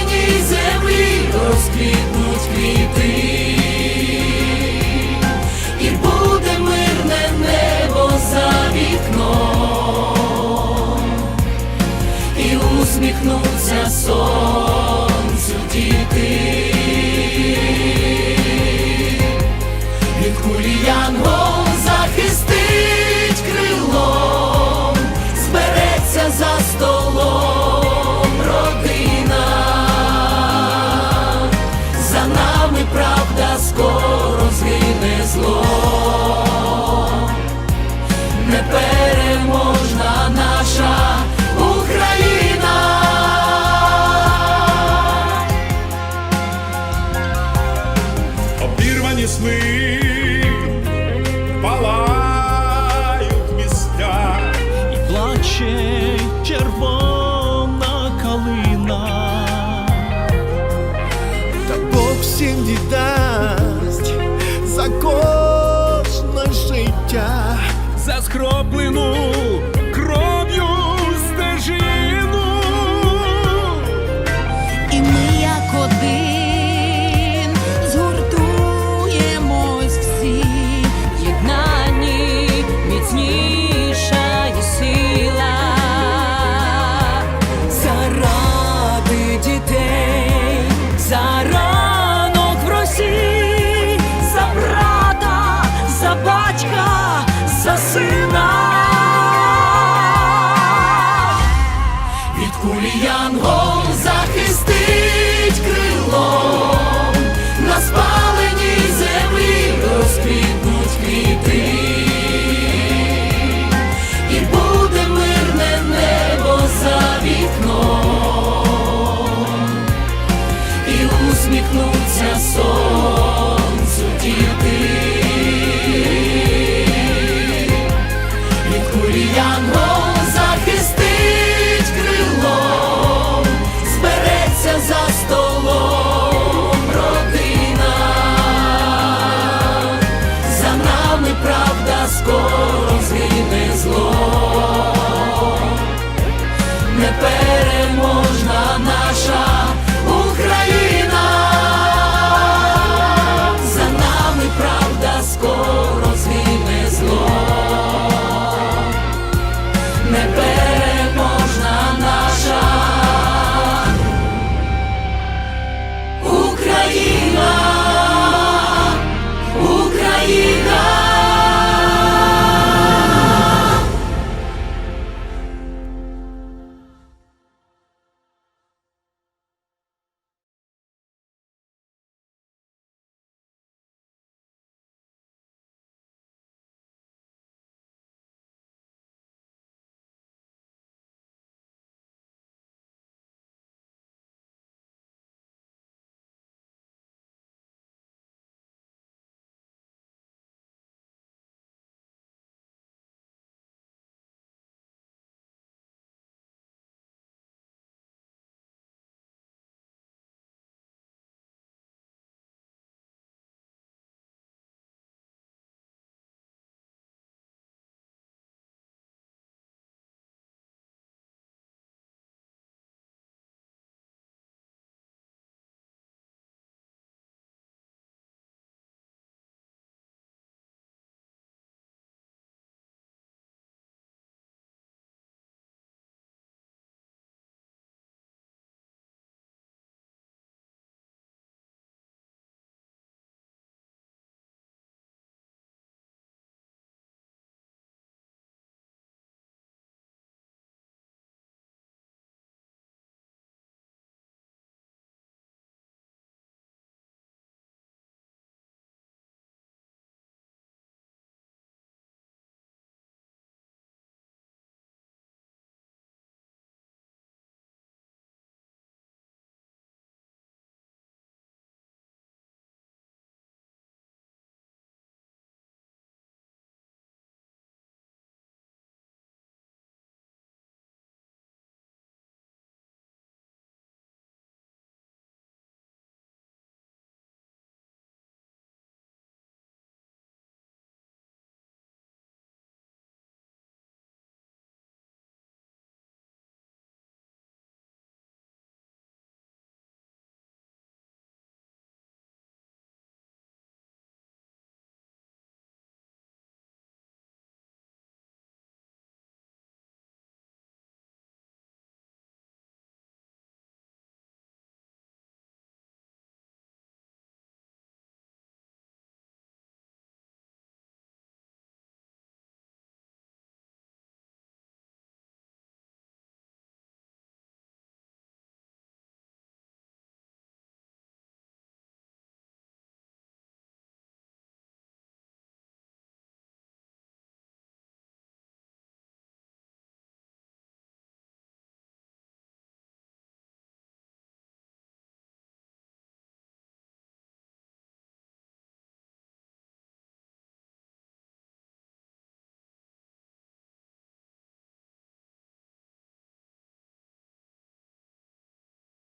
землі розквітнуть квіти, і буде мирне небо за вікном, і усміхнуться сон. очей червона калина, та Бог всім віддасть за кожне життя, за скром. God.